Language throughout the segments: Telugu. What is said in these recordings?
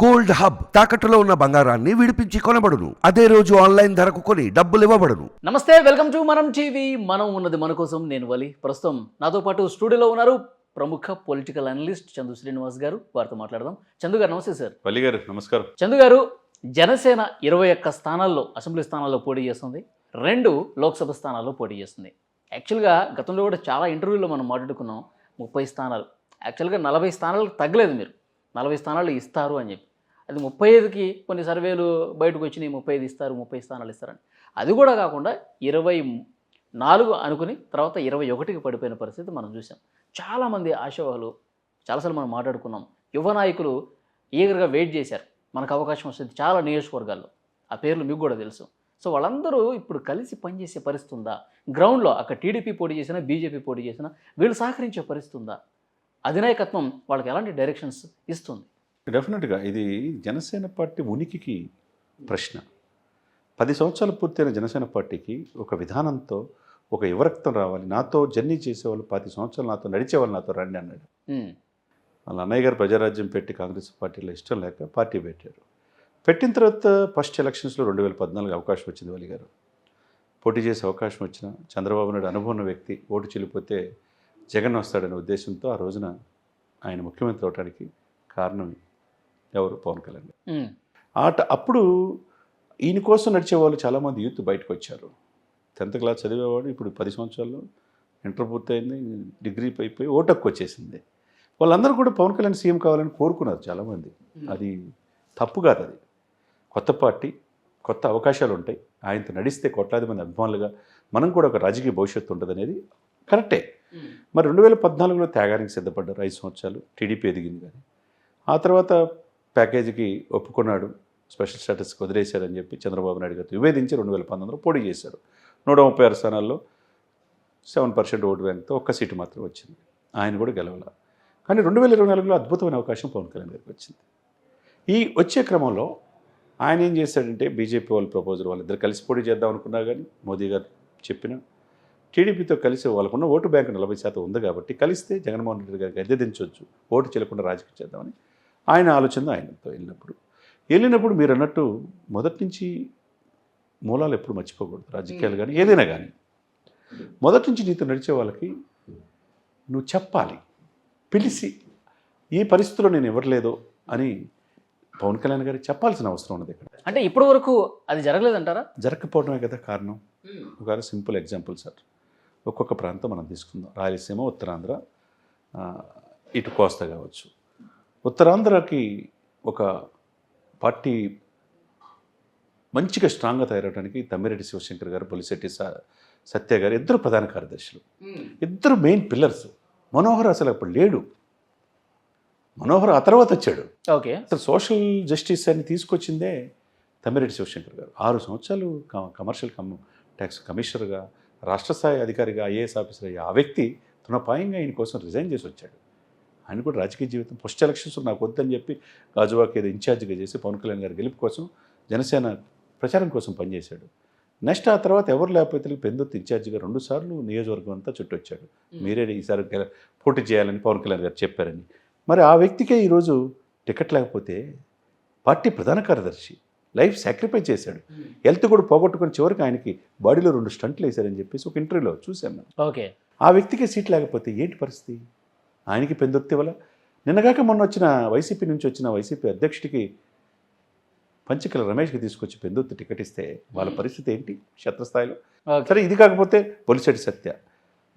గోల్డ్ హబ్ తాకట్టులో ఉన్న బంగారాన్ని విడిపించి కొనబడును. అదే రోజు ఆన్లైన్ ధరకు కొని డబ్బులు ఇవ్వబడును. నమస్తే వెల్కమ్ టు మనం టీవీ. మనం ఉన్నది మన కోసం నేను వలి. ప్రస్తుతం నాతో పాటు స్టూడియోలో ఉన్నారు ప్రముఖ పొలిటికల్ అనలిస్ట్ చందు శ్రీనివాస్ గారు. వారితో మాట్లాడదాం. చందు గారు నమస్తే సార్. వల్లి గారు నమస్కారం. చందు గారు జనసేన ఇరవై ఒక్క స్థానాల్లో అసెంబ్లీ స్థానాల్లో పోటీ చేస్తుంది. రెండు లోక్సభ స్థానాల్లో పోటీ చేస్తుంది. యాక్చువల్గా గతంలో కూడా చాలా ఇంటర్వ్యూలో మనం మాట్లాడుకున్నాం. ముప్పై స్థానాలు. యాక్చువల్గా నలభై స్థానాలకు తగ్గలేదు మీరు. నలభై స్థానాలు ఇస్తారు అని చెప్పి. అది ముప్పై ఐదుకి కొన్ని సర్వేలు బయటకు వచ్చినాయి ముప్పై ఐదు ఇస్తారు ముప్పై స్థానాలు ఇస్తారని. అది కూడా కాకుండా ఇరవై నాలుగు అనుకుని తర్వాత ఇరవై ఒకటికి పడిపోయిన పరిస్థితి మనం చూసాం చాలామంది ఆశావాహులు చాలాసార్లు మనం మాట్లాడుకున్నాం. యువ నాయకులు ఈగర్గా వెయిట్ చేశారు. మనకు అవకాశం వస్తుంది చాలా నియోజకవర్గాల్లో. ఆ పేర్లు మీకు కూడా తెలుసు. సో వాళ్ళందరూ ఇప్పుడు కలిసి పనిచేసే పరిస్థితి ఉందా? గ్రౌండ్లో అక్కడ టీడీపీ పోటీ చేసినా బీజేపీ పోటీ చేసినా వీళ్ళు సహకరించే పరిస్థితి ఉందా? అధినాయకత్వం వాళ్ళకి ఎలాంటి డైరెక్షన్స్ ఇస్తుంది? డెఫినెట్గా ఇది జనసేన పార్టీ ఉనికికి ప్రశ్న. పది సంవత్సరాలు పూర్తయిన జనసేన పార్టీకి ఒక విధానంతో ఒక యువరక్తం రావాలి. నాతో జర్నీ చేసేవాళ్ళు పది సంవత్సరాలు నాతో నడిచేవాళ్ళు నాతో రండి అన్నాడు. వాళ్ళ అన్నయ్య గారు ప్రజారాజ్యం పెట్టి కాంగ్రెస్ పార్టీలో ఇష్టం లేక పార్టీ పెట్టారు. పెట్టిన తర్వాత ఫస్ట్ ఎలక్షన్స్లో రెండు వేల పద్నాలుగు అవకాశం వచ్చింది వలి గారు. పోటీ చేసే అవకాశం వచ్చిన చంద్రబాబు నాయుడు అనుభవం వ్యక్తి ఓటు చెల్లిపోతే జగన్ వస్తాడనే ఉద్దేశంతో ఆ రోజున ఆయన ముఖ్యమంత్రి అవడానికి కారణం ఎవరు? పవన్ కళ్యాణ్ ఆట అప్పుడు ఈయన కోసం నడిచేవాళ్ళు చాలామంది యూత్ బయటకు వచ్చారు. టెన్త్ క్లాస్ చదివేవాడు ఇప్పుడు పది సంవత్సరాల్లో ఇంటర్ పూర్తయింది డిగ్రీ అయిపోయి ఓటక్కు వచ్చేసింది. వాళ్ళందరూ కూడా పవన్ కళ్యాణ్ సీఎం కావాలని కోరుకున్నారు చాలామంది. అది తప్పు కాదు అది. కొత్త పార్టీ కొత్త అవకాశాలు ఉంటాయి. ఆయనతో నడిస్తే కోట్లాది మంది అభిమానులుగా మనం కూడా ఒక రాజకీయ భవిష్యత్తు ఉంటుంది అనేది కరెక్టే. మరి రెండు వేల పద్నాలుగులో త్యాగానికి సిద్ధపడ్డారు ఐదు సంవత్సరాలు టీడీపీ ఎదిగింది కానీ ఆ తర్వాత ప్యాకేజీకి ఒప్పుకున్నాడు స్పెషల్ స్టేటస్కి వదిలేశారని చెప్పి చంద్రబాబు నాయుడు గారితో విభేదించి రెండు వేల పంతొమ్మిదిలో పోటీ చేశారు. నూట ముప్పై ఆరు స్థానాల్లో సెవెన్ పర్సెంట్ ఓటు బ్యాంక్తో ఒక్క సీటు మాత్రం వచ్చింది. ఆయన కూడా గెలవాల. కానీ రెండు వేల ఇరవై నాలుగులో అద్భుతమైన అవకాశం పవన్ కళ్యాణ్ గారికి వచ్చింది. ఈ వచ్చే క్రమంలో ఆయన ఏం చేశాడంటే బీజేపీ వాళ్ళు ప్రపోజల్ వాళ్ళిద్దరు కలిసి పోటీ చేద్దాం అనుకున్నా కానీ మోదీ గారు చెప్పిన టీడీపీతో కలిసి వాళ్ళకున్న ఓటు బ్యాంకు నలభై శాతం ఉంది కాబట్టి కలిస్తే జగన్మోహన్ రెడ్డి గారికి అద్దె దించవచ్చు ఓటు చెల్లకుండా రాజకీయం చేద్దామని ఆయన ఆలోచన ఆయనతో వెళ్ళినప్పుడు. వెళ్ళినప్పుడు మీరు అన్నట్టు మొదటి నుంచి మూలాలు ఎప్పుడు మర్చిపోకూడదు రాజకీయాలు కానీ ఏదైనా కానీ మొదటి నుంచి నీతో నడిచే వాళ్ళకి నువ్వు చెప్పాలి పిలిచి ఈ పరిస్థితిలో నేను ఇవ్వట్లేదో అని పవన్ కళ్యాణ్ గారికి చెప్పాల్సిన అవసరం ఉన్నది ఇక్కడ. అంటే ఇప్పటి వరకు అది జరగలేదంటారా? జరగకపోవడమే కదా కారణం. ఒక సింపుల్ ఎగ్జాంపుల్ సార్. ఒక్కొక్క ప్రాంతం మనం తీసుకుందాం. రాయలసీమ ఉత్తరాంధ్ర ఇటు కోస్తా కావచ్చు. ఉత్తరాంధ్రకి ఒక పార్టీ మంచిగా స్ట్రాంగ్గా తయారవడానికి తమ్మిరెడ్డి శివశంకర్ గారు పొలిశెట్టి స- సత్య గారు ఇద్దరు ప్రధాన కార్యదర్శులు. ఇద్దరు మెయిన్ పిల్లర్స్. మనోహర్ అసలు అప్పుడు లేడు. మనోహర్ ఆ తర్వాత వచ్చాడు. ఓకే. అసలు సోషల్ జస్టిస్ అని తీసుకొచ్చిందే తమ్మిరెడ్డి శివశంకర్ గారు. ఆరు సంవత్సరాలు కమర్షియల్ కమ్ ట్యాక్స్ కమిషనర్గా రాష్ట్ర స్థాయి అధికారిగా ఐఏఎస్ ఆఫీసర్ అయ్యి ఆ వ్యక్తి తృణపాయంగా ఆయన కోసం రిజైన్ చేసి వచ్చాడు. ఆయన కూడా రాజకీయ జీవితం పోస్ట్ ఎలక్షన్స్ నాకు వద్దని చెప్పి గాజువాకి ఏదో ఇన్ఛార్జిగా చేసి పవన్ కళ్యాణ్ గారి గెలుపు కోసం జనసేన ప్రచారం కోసం పనిచేశాడు. నెక్స్ట్ ఆ తర్వాత ఎవరు లేకపోతే పెందొత్తి ఇన్ఛార్జిగా రెండు సార్లు నియోజకవర్గం అంతా చుట్టొచ్చాడు మీరే ఈసారి పోటీ చేయాలని పవన్ కళ్యాణ్ గారు చెప్పారని. మరి ఆ వ్యక్తికే ఈరోజు టికెట్ లేకపోతే పార్టీ ప్రధాన కార్యదర్శి లైఫ్ సాక్రిఫైస్ చేశాడు. హెల్త్ కూడా పోగొట్టుకుని చివరికి ఆయనకి బాడీలో రెండు స్టంట్లు వేశారని చెప్పేసి ఒక ఇంటర్వ్యూలో చూశాను నేను ఓకే. ఆ వ్యక్తికి సీట్ లేకపోతే ఏంటి పరిస్థితి? ఆయనకి పెందొత్తి వల్ల? నిన్నగాక మొన్న వచ్చిన వైసీపీ నుంచి వచ్చిన వైసీపీ అధ్యక్షుడికి పంచకల రమేష్కి తీసుకొచ్చి పెందొత్తి టికెట్ ఇస్తే వాళ్ళ పరిస్థితి ఏంటి? క్షేత్రస్థాయిలో? సరే ఇది కాకపోతే పొలిసెట్టి సత్య.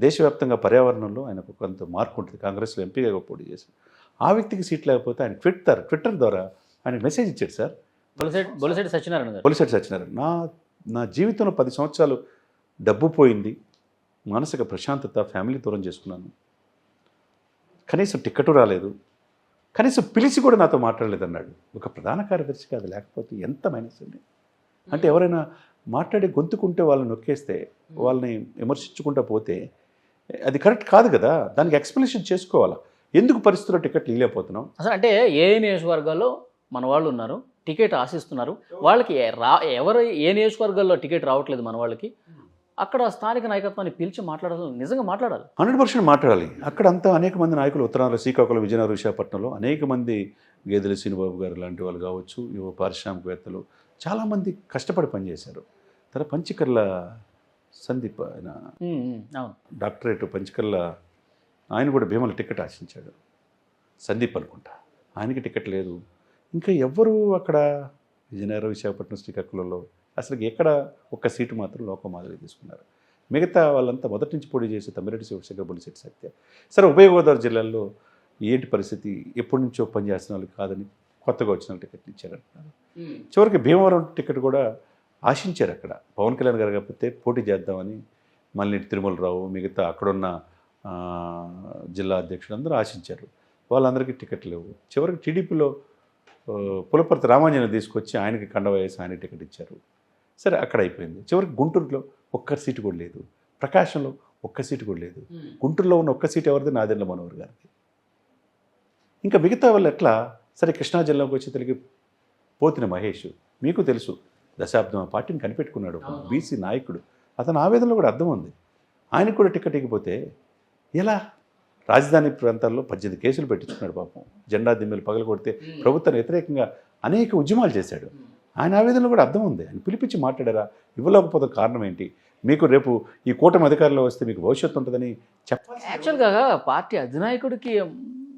దేశవ్యాప్తంగా పర్యావరణంలో ఆయనకు కొంత మార్పు ఉంటుంది. కాంగ్రెస్లో ఎంపీగా పోటీ చేశారు. ఆ వ్యక్తికి సీట్ లేకపోతే ఆయన ట్విట్టర్ ట్విట్టర్ ద్వారా ఆయన మెసేజ్ ఇచ్చాడు సార్. బొలిసెట్ సత్యనారాయణ నా నా జీవితంలో పది సంవత్సరాలు డబ్బు పోయింది మానసిక ప్రశాంతత ఫ్యామిలీ దూరం చేసుకున్నాను. కనీసం టికెట్ రాలేదు. కనీసం పిలిచి కూడా నాతో మాట్లాడలేదు అన్నాడు ఒక ప్రధాన కార్యదర్శిగా అది లేకపోతే ఎంత మైనస్ అండి? అంటే ఎవరైనా మాట్లాడే గొంతుకుంటే వాళ్ళని నొక్కేస్తే వాళ్ళని విమర్శించుకుంటా పోతే అది కరెక్ట్ కాదు కదా? దానికి ఎక్స్ప్లెనేషన్ చేసుకోవాలా? ఎందుకు పరిస్థితుల్లో టికెట్లు ఇవ్వలేకపోతున్నాం? అసలు అంటే ఏ నియోజకవర్గాల్లో మన వాళ్ళు ఉన్నారు? టికెట్ ఆశిస్తున్నారు. వాళ్ళకి రా ఎవరు ఏ నియోజకవర్గాల్లో టికెట్ రావట్లేదు మన వాళ్ళకి అక్కడ స్థానిక నాయకత్వాన్ని పిలిచి మాట్లాడాలి నిజంగా మాట్లాడాలి. హండ్రెడ్ పర్సెంట్ మాట్లాడాలి. అక్కడ అంతా అనేక మంది నాయకులు ఉత్తరాంధ్ర శ్రీకాకుళం విజయనగరం విశాఖపట్నంలో అనేక మంది గేదెల శ్రీనిబాబు గారు లాంటి వాళ్ళు కావచ్చు యువ పారిశ్రామికవేత్తలు చాలామంది కష్టపడి పనిచేశారు. తర్వాత పంచకర్ల సందీప్ ఆయన డాక్టరేట్ పంచకర్ల ఆయన కూడా భీమల టికెట్ ఆశించాడు. సందీప్ అనుకుంటా. ఆయనకి టికెట్ లేదు. ఇంకా ఎవ్వరు అక్కడ విజయనగరం విశాఖపట్నం శ్రీకాకుళంలో అసలు ఎక్కడ ఒక్క సీటు మాత్రం లోకం మాదిరి తీసుకున్నారు. మిగతా వాళ్ళంతా మొదటి నుంచి పోటీ చేసి తమ్మిరెడ్డి శివశంకర్ బొలిశెట్టి సత్య సరే ఉభయ గోదావరి జిల్లాల్లో ఏంటి పరిస్థితి? ఎప్పటి నుంచో పనిచేస్తున్న వాళ్ళు కాదని కొత్తగా వచ్చిన వాళ్ళు టికెట్లు ఇచ్చారంటున్నారు. చివరికి భీమవరం టికెట్ కూడా ఆశించారు అక్కడ. పవన్ కళ్యాణ్ గారు కాకపోతే పోటీ చేద్దామని మళ్ళీ తిరుమలరావు మిగతా అక్కడున్న జిల్లా అధ్యక్షులు అందరూ ఆశించారు. వాళ్ళందరికీ టికెట్ లేవు. చివరికి టీడీపీలో పులపర్తి రామాంజనం తీసుకొచ్చి ఆయనకి కండవ వేసి ఆయన టికెట్ ఇచ్చారు. సరే అక్కడ అయిపోయింది. చివరికి గుంటూరులో ఒక్క సీటు కూడా లేదు. ప్రకాశంలో ఒక్క సీటు కూడా లేదు. గుంటూరులో ఉన్న ఒక్క సీట్ ఎవరిది? నాదెండ్ల మనోహర్ గారికి ఇంకా మిగతా వాళ్ళు ఎట్లా? సరే కృష్ణా జిల్లాకు వచ్చి తిరిగి పోతిన మహేష్. మీకు తెలుసు దశాబ్దం ఆ పార్టీని కనిపెట్టుకున్నాడు. బీసీ నాయకుడు. అతని ఆవేదనలో కూడా అర్థం ఉంది. ఆయనకు కూడా టికెట్ ఇకపోతే ఎలా? రాజధాని ప్రాంతాల్లో పద్దెనిమిది కేసులు పెట్టించుకున్నాడు పాపం. జెండా దిమ్మెలు పగలు కొడితే ప్రభుత్వానికి వ్యతిరేకంగా అనేక ఉద్యమాలు చేశాడు. ఆయన ఆవేదనలో కూడా అర్థం ఉంది. ఆయన పిలిపించి మాట్లాడారా? ఇవ్వలేకపోతే కారణం ఏంటి? మీకు రేపు ఈ కూటమి అధికారంలో వస్తే మీకు భవిష్యత్తు ఉంటుందని చెప్పాలి యాక్చువల్గా పార్టీ అధినాయకుడికి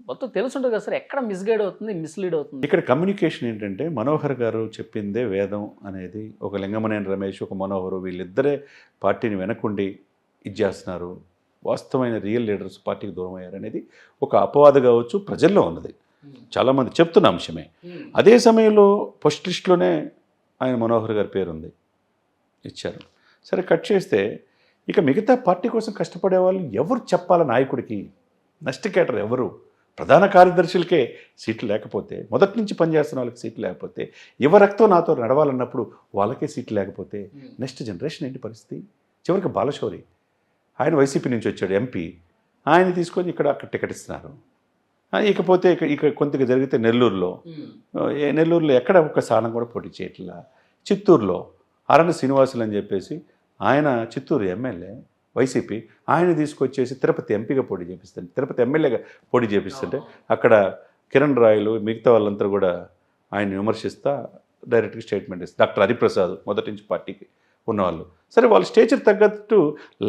మొత్తం తెలుసుంటుంది కదా సార్. ఎక్కడ మిస్గైడ్ అవుతుంది మిస్లీడ్ అవుతుంది? ఇక్కడ కమ్యూనికేషన్ ఏంటంటే మనోహర్ గారు చెప్పిందే వేదం అనేది ఒక లింగమనేని రమేష్ ఒక మనోహర్ వీళ్ళిద్దరే పార్టీని వెనకుండి ఇది చేస్తున్నారు. వాస్తవమైన రియల్ లీడర్స్ పార్టీకి దూరం అయ్యారు అనేది ఒక అపవాదు కావచ్చు ప్రజల్లో ఉన్నది. చాలామంది చెప్తున్న అంశమే. అదే సమయంలో ఫస్ట్ లిస్ట్లోనే ఆయన మనోహర్ గారి పేరు ఉంది ఇచ్చారు. సరే కట్ చేస్తే ఇక మిగతా పార్టీ కోసం కష్టపడే వాళ్ళు ఎవరు చెప్పాల నాయకుడికి? నెక్స్ట్ కేటర్ ఎవరు? ప్రధాన కార్యదర్శులకే సీట్లు లేకపోతే మొదటి నుంచి పనిచేస్తున్న వాళ్ళకి సీట్లు లేకపోతే ఎవరెక్తో నాతో నడవాలన్నప్పుడు వాళ్ళకే సీట్లు లేకపోతే నెక్స్ట్ జనరేషన్ ఏంటి పరిస్థితి? చివరికి బాలశౌరి. ఆయన వైసీపీ నుంచి వచ్చాడు ఎంపీ ఆయన తీసుకొని ఇక్కడ అక్కడ టికెట్ ఇస్తున్నారు. ఇకపోతే ఇక ఇక కొంతగా జరిగితే నెల్లూరులో. ఏ నెల్లూరులో ఎక్కడ ఒక్క స్థానం కూడా పోటీ చేయట్లా. చిత్తూరులో అరణ్య శ్రీనివాసులు అని చెప్పేసి ఆయన చిత్తూరు ఎమ్మెల్యే వైసీపీ ఆయన తీసుకొచ్చేసి తిరుపతి ఎంపీగా పోటీ చేపిస్తాడు తిరుపతి ఎమ్మెల్యేగా పోటీ చేపిస్తుంటే అక్కడ కిరణ్ రాయలు మిగతా వాళ్ళంతా కూడా ఆయన విమర్శిస్తా డైరెక్ట్గా స్టేట్మెంట్ ఇస్తారు డాక్టర్ హరిప్రసాద్ మొదటి నుంచి పార్టీకి. ఉన్నవాళ్ళు. సరే వాళ్ళ స్టేచర్ తగ్గట్టు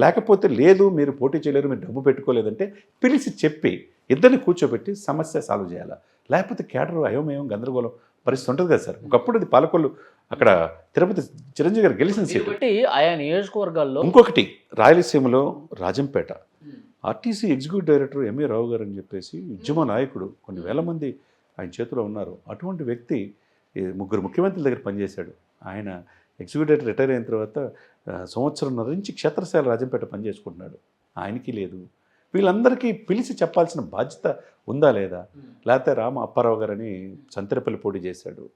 లేకపోతే లేదు మీరు పోటీ చేయలేరు మీరు డబ్బు పెట్టుకోలేదంటే పిలిచి చెప్పి ఇద్దరిని కూర్చోబెట్టి సమస్య సాల్వ్ చేయాలి? లేకపోతే కేడర్ అయోమయం గందరగోళం పరిస్థితి ఉంటుంది కదా సార్. ఒకప్పుడు ఇది పాలకొల్లు అక్కడ తిరుపతి చిరంజీవి గారు గెలిచిన సీటు. ఆయా నియోజకవర్గాల్లో ఇంకొకటి రాయలసీమలో Rajampet. RTC executive director MA Rao garu అని చెప్పేసి ఉద్యమ నాయకుడు కొన్ని వేల మంది ఆయన చేతిలో ఉన్నారు. అటువంటి వ్యక్తి ముగ్గురు ముఖ్యమంత్రుల దగ్గర పనిచేశాడు. ఆయన ఎగ్జిక్యూటివ్ రిటైర్ అయిన తర్వాత సంవత్సరం సంవత్సరంన్నర నుంచి క్షేత్రశాల రాజంపేట పనిచేసుకుంటున్నాడు. ఆయనకి లేదు. వీళ్ళందరికీ పిలిచి చెప్పాల్సిన బాధ్యత ఉందా లేదా? లేకపోతే రామ అప్పారావు గారని సంతరిపల్లి పోటీ చేశాడు.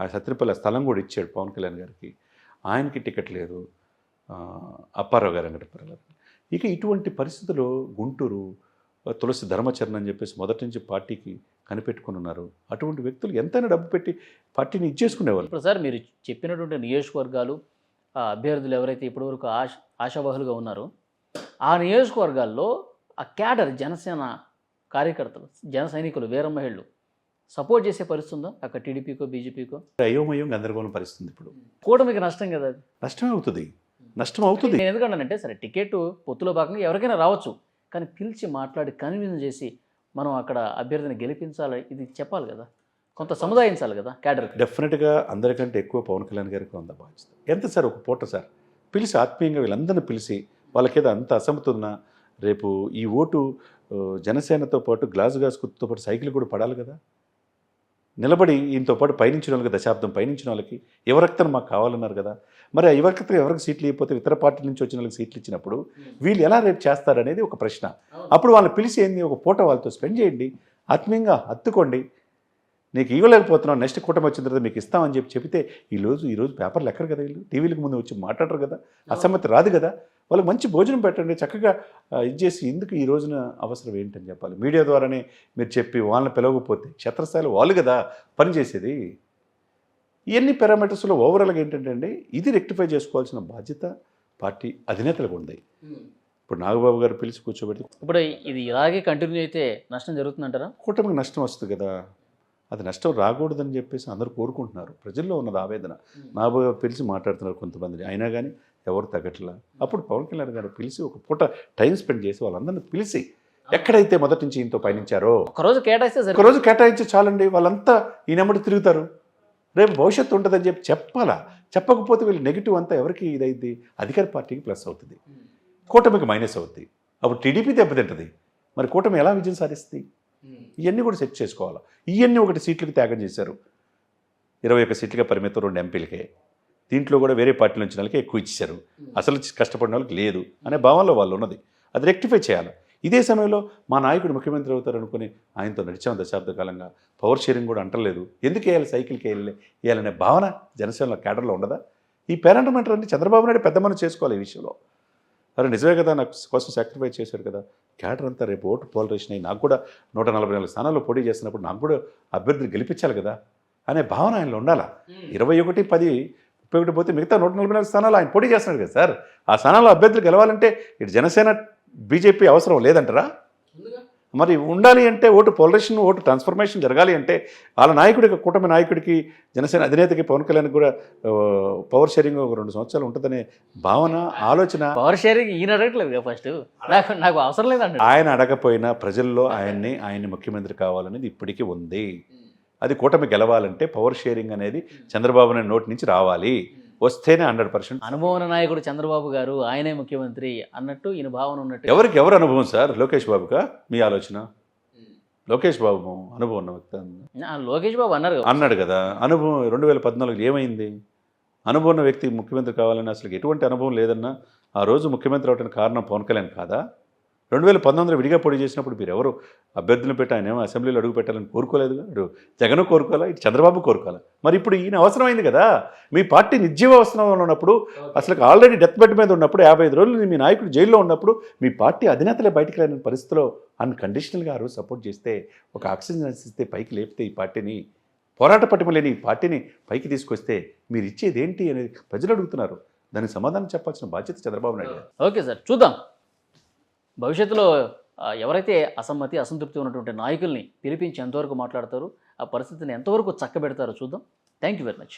ఆ సత్రిపల్లి స్థలం కూడా ఇచ్చాడు పవన్ కళ్యాణ్ గారికి. ఆయనకి టికెట్ లేదు. అప్పారావు గారు వెంకటపల్లి గారు ఇక ఇటువంటి పరిస్థితుల్లో గుంటూరు తులసి ధర్మచరణ అని చెప్పేసి మొదటి నుంచి పార్టీకి కనిపెట్టుకుని ఉన్నారు. అటువంటి వ్యక్తులు ఎంతైనా డబ్బు పెట్టి పార్టీని ఇచ్చేసుకునేవాళ్ళు ఇప్పుడు సార్ మీరు చెప్పినటువంటి నియోజకవర్గాలు ఆ అభ్యర్థులు ఎవరైతే ఇప్పటివరకు ఆశ ఆశావాహులుగా ఉన్నారో ఆ నియోజకవర్గాల్లో ఆ క్యాడర్ జనసేన కార్యకర్తలు జన సైనికులు వీర మహిళలు సపోర్ట్ చేసే పరిస్థితి ఉందా? అక్కడ టీడీపీకో బీజేపీకో? అయోమయం గందరగోళం పరిస్థితి ఇప్పుడు. కూటమికి నష్టం కదా అది. నష్టమే అవుతుంది. నష్టం అవుతుంది. నేను ఎందుకంటానంటే సరే టికెట్ పొత్తులో భాగంగా ఎవరికైనా రావచ్చు. కానీ పిలిచి మాట్లాడి కన్విన్స్ చేసి మనం అక్కడ అభ్యర్థిని గెలిపించాలి. ఇది చెప్పాలి కదా. కొంత సముదాయించాలి కదా క్యాడర్ డెఫినెట్గా అందరికంటే ఎక్కువ పవన్ కళ్యాణ్ గారికి ఉంద బాధ్యత ఎంత సార్ ఒక పూట సార్? పిలిచి ఆత్మీయంగా వీళ్ళందరినీ పిలిచి వాళ్ళకేదో అంత అసమతి రేపు ఈ ఓటు జనసేనతో పాటు గ్లాస్ గ్లాస్ పాటు సైకిల్ కూడా పడాలి కదా. నిలబడి ఈయనతో పాటు పయనించిన వాళ్ళకి దశాబ్దం పయనించిన వాళ్ళకి ఎవరక్తను మాకు కావాలన్నారు కదా. మరి ఆ ఎవరికత ఎవరికి సీట్లు ఇవ్వకపోతే ఇతర పార్టీల నుంచి వచ్చిన వాళ్ళకి సీట్లు ఇచ్చినప్పుడు వీళ్ళు ఎలా రేపు చేస్తారనేది ఒక ప్రశ్న. అప్పుడు వాళ్ళని పిలిచి ఏంది ఒక పూట వాళ్ళతో స్పెండ్ చేయండి ఆత్మీయంగా హత్తుకోండి. నీకు ఇవ్వలేకపోతున్నావు నెక్స్ట్ కూటమి వచ్చిన తర్వాత మీకు ఇస్తామని చెప్పి చెబితే ఈ రోజు ఈ రోజు పేపర్లు ఎక్కరు కదా వీళ్ళు? టీవీలకు ముందు వచ్చి మాట్లాడరు కదా. అసమ్మతి రాదు కదా. వాళ్ళకి మంచి భోజనం పెట్టండి చక్కగా ఇది చేసి ఎందుకు ఈ రోజున అవసరం ఏంటని చెప్పాలి. మీడియా ద్వారానే మీరు చెప్పి వాళ్ళని పిలవకపోతే క్షేత్రస్థాయిలో వాళ్ళు కదా పనిచేసేది ఇవన్నీ పారామీటర్స్లో ఓవరాల్గా ఏంటంటే అండి ఇది రెక్టిఫై చేసుకోవాల్సిన బాధ్యత పార్టీ అధినేతలకు ఉంది. ఇప్పుడు నాగబాబు గారు పిలిచి కూర్చోబెట్టి ఇప్పుడు ఇది ఇలాగే కంటిన్యూ అయితే నష్టం జరుగుతుందంటారా? కూటమికి నష్టం వస్తుంది కదా. అది నష్టం రాకూడదని చెప్పేసి అందరూ కోరుకుంటున్నారు. ప్రజల్లో ఉన్నది ఆవేదన. నా బ- పిలిచి మాట్లాడుతున్నారు కొంతమంది. అయినా కానీ ఎవరు తగ్గట్లా? అప్పుడు పవన్ కళ్యాణ్ గారు పిలిచి ఒక పూట టైం స్పెండ్ చేసి వాళ్ళందరినీ పిలిచి ఎక్కడైతే మొదటి నుంచి ఈయనతో పయనించారో ఒకరోజు కేటాయిస్తే ఒక సరే రోజు కేటాయించి చాలండి వాళ్ళంతా ఈయనమ్మడి తిరుగుతారు. రేపు భవిష్యత్తు ఉంటుందని చెప్పి చెప్పాలా? చెప్పకపోతే వీళ్ళు నెగిటివ్ అంతా ఎవరికి ఇదైంది అధికార పార్టీకి ప్లస్ అవుతుంది. కూటమికి మైనస్ అవుతుంది అప్పుడు టీడీపీ దెబ్బతింటుంది. మరి కూటమి ఎలా విజయం సాధిస్తుంది? ఇవన్నీ కూడా సెట్ చేసుకోవాలి? ఇవన్నీ ఒకటి సీట్లకు త్యాగం చేశారు. ఇరవై ఒక్క సీట్లుగా పరిమితం రెండు ఎంపీలకే. దీంట్లో కూడా వేరే పార్టీల నుంచి వాళ్ళకి ఎక్కువ ఇచ్చారు అసలు కష్టపడిన వాళ్ళకి లేదు అనే భావనలో వాళ్ళు ఉన్నది. అది రెక్టిఫై చేయాలి. ఇదే సమయంలో మా నాయకుడు ముఖ్యమంత్రి అవుతారు అనుకుని ఆయనతో నడిచాం దశాబ్ద కాలంగా. పవర్ షేరింగ్ కూడా అంటలేదు. ఎందుకు వేయాలి? సైకిల్కి వేయాలి? వేయాలనే భావన జనసేనలో కేడర్లో ఉండదా ఈ పేరెంటమెంటర్ అంటే చంద్రబాబు నాయుడు పెద్ద మనం చేసుకోవాలి ఈ విషయంలో. అరే నిజమే కదా నాకు కోసం సాక్రిఫైస్ చేశాడు కదా. క్యాడర్ అంతా రేపు ఓటు పోలరేషన్ అయ్యి నాకు కూడా నూట నలభై నాలుగు స్థానాల్లో పోటీ చేస్తున్నప్పుడు నాకు కూడా అభ్యర్థిని గెలిపించాలి కదా అనే భావన ఆయనలో ఉండాలా? ఇరవై ఒకటి పది ముప్పై ఒకటి పోతే మిగతా నూట నలభై నాలుగు స్థానాలు ఆయన పోటీ చేస్తున్నాడు కదా సార్. ఆ స్థానాల్లో అభ్యర్థులు గెలవాలంటే ఇటు జనసేన బీజేపీ అవసరం లేదంటారా? మరి ఉండాలి అంటే ఓటు పోలరేషన్ ఓటు ట్రాన్స్ఫర్మేషన్ జరగాలి అంటే వాళ్ళ నాయకుడికి కూటమి నాయకుడికి జనసేన అధినేతకి పవన్ కళ్యాణ్ కూడా పవర్ షేరింగ్ ఒక రెండు సంవత్సరాలు ఉంటుందనే భావన ఆలోచన. పవర్ షేరింగ్ ఈయన అడగట్లేదు ఫస్ట్ నాకు నాకు అవసరం లేదండి ఆయన అడగపోయినా ప్రజల్లో ఆయన్ని ఆయన్ని ముఖ్యమంత్రి కావాలనేది ఇప్పటికీ ఉంది. అది కూటమి గెలవాలంటే పవర్ షేరింగ్ అనేది చంద్రబాబు నాయుడు నోటి నుంచి రావాలి. వస్తేనే హండ్రెడ్ పర్సెంట్. అనుభవ నాయకుడు చంద్రబాబు గారు ఆయనే ముఖ్యమంత్రి అన్నట్టు ఈయన భావన ఉన్నట్టు ఎవరికి ఎవరు అనుభవం సార్? లోకేష్ బాబుకా? మీ ఆలోచన? లోకేష్ బాబు అనుభవం ఉన్న వ్యక్తి లోకేష్ బాబు అన్నారు. అన్నాడు కదా. అనుభవం రెండు వేల పద్నాలుగులో ఏమైంది? అనుభవం ఉన్న వ్యక్తి ముఖ్యమంత్రి కావాలని అసలు ఎటువంటి అనుభవం లేదన్నా ఆ రోజు ముఖ్యమంత్రి అవడానికి కారణం పవన్ కళ్యాణ్ కాదా? రెండు వేల పంతొమ్మిదిలో విడిగా పోటీ చేసినప్పుడు మీరు ఎవరు అభ్యర్థులను పెట్టి ఆయన ఏమో అసెంబ్లీలో అడుగు పెట్టాలని కోరుకోలేదు ఇటు జగన్ కోరుకోవాలా? ఇటు చంద్రబాబు కోరుకోవాలా? మరి ఇప్పుడు ఈయన అవసరమైంది కదా? మీ పార్టీ నిర్జీవ అవసరంలో ఉన్నప్పుడు అసలు ఆల్రెడీ డెత్ బెడ్ మీద ఉన్నప్పుడు యాభై ఐదు రోజులు మీ నాయకుడు జైల్లో ఉన్నప్పుడు మీ పార్టీ అధినేతలే బయటికి రాని పరిస్థితిలో అన్కండిషనల్గా ఆ రోజు సపోర్ట్ చేస్తే ఒక ఆక్సిజన్ ఇస్తే పైకి లేపితే ఈ పార్టీని పోరాట పటిమ లేని ఈ పార్టీని పైకి తీసుకొస్తే మీరు ఇచ్చేది ఏంటి అనేది ప్రజలు అడుగుతున్నారు. దానికి సమాధానం చెప్పాల్సిన బాధ్యత చంద్రబాబు నాయుడు. ఓకే సార్ చూద్దాం. భవిష్యత్తులో ఎవరైతే అసమ్మతి అసంతృప్తి ఉన్నటువంటి నాయకుల్ని పిలిపించి ఎంతవరకు మాట్లాడతారు ఆ పరిస్థితిని ఎంతవరకు చక్కబెడతారో చూద్దాం. Thank you very much